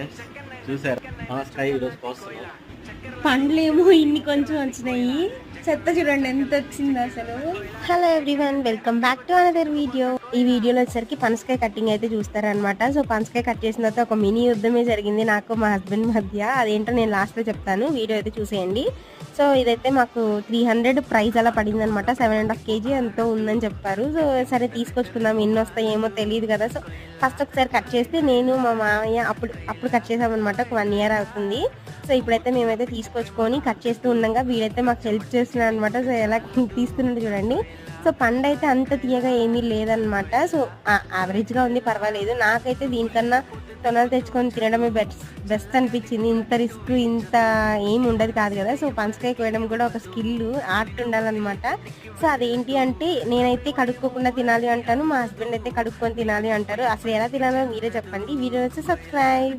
Eh? Okay. చూసారు. పండ్లేమో ఇన్ని కొంచెం వచ్చినాయి. చెత్త చూడండి ఎంత వచ్చింది అసలు. Hello everyone welcome back to another video ఈ వీడియోలో వచ్చేసరికి పనసకాయ కటింగ్ అయితే చూస్తారనమాట సో పనసకాయ కట్ చేసిన తర్వాత ఒక మినీ యుద్ధమే జరిగింది నాకు మా హస్బెండ్ మధ్య. అదేంటో నేను లాస్ట్లో చెప్తాను. వీడియో అయితే చూసేయండి. సో ఇదైతే మాకు త్రీ హండ్రెడ్ ప్రైస్ అలా పడింది అనమాట సెవెన్ అండ్ హాఫ్ కేజీ ఎంతో ఉందని చెప్పారు. సో సరే తీసుకొచ్చుకుందాం ఎన్ని వస్తాయేమో తెలియదు కదా. సో ఫస్ట్ ఒకసారి కట్ చేస్తే నేను మా మామయ్య అప్పుడు అప్పుడు కట్ చేసామన్నమాట. ఒక వన్ ఇయర్ అవుతుంది. సో ఇప్పుడైతే మేమైతే తీసుకొచ్చుకొని కట్ చేస్తూ ఉండగా వీడైతే మాకు హెల్ప్ చేస్తున్నాడు అనమాట సో ఎలా తీస్తున్నాడు చూడండి. సో పండు అయితే అంత తీయగా ఏమీ లేదనమాట సో యావరేజ్గా ఉంది పర్వాలేదు. నాకైతే దీనికన్నా తొనలు తెచ్చుకొని తినడమే బెస్ట్ బెస్ట్ అనిపించింది. ఇంత రిస్క్ ఇంత ఏమి ఉండదు కాదు కదా. సో పంచకాయ కోయడం కూడా ఒక స్కిల్ ఆర్ట్ ఉండాలన్నమాట. సో అదేంటి అంటే నేనైతే కడుక్కోకుండా తినాలి అంటాను. మా హస్బెండ్ అయితే కడుక్కొని తినాలి అంటారు. అసలు ఎలా తినాలో మీరే చెప్పండి. వీడియో వచ్చి సబ్స్క్రైబ్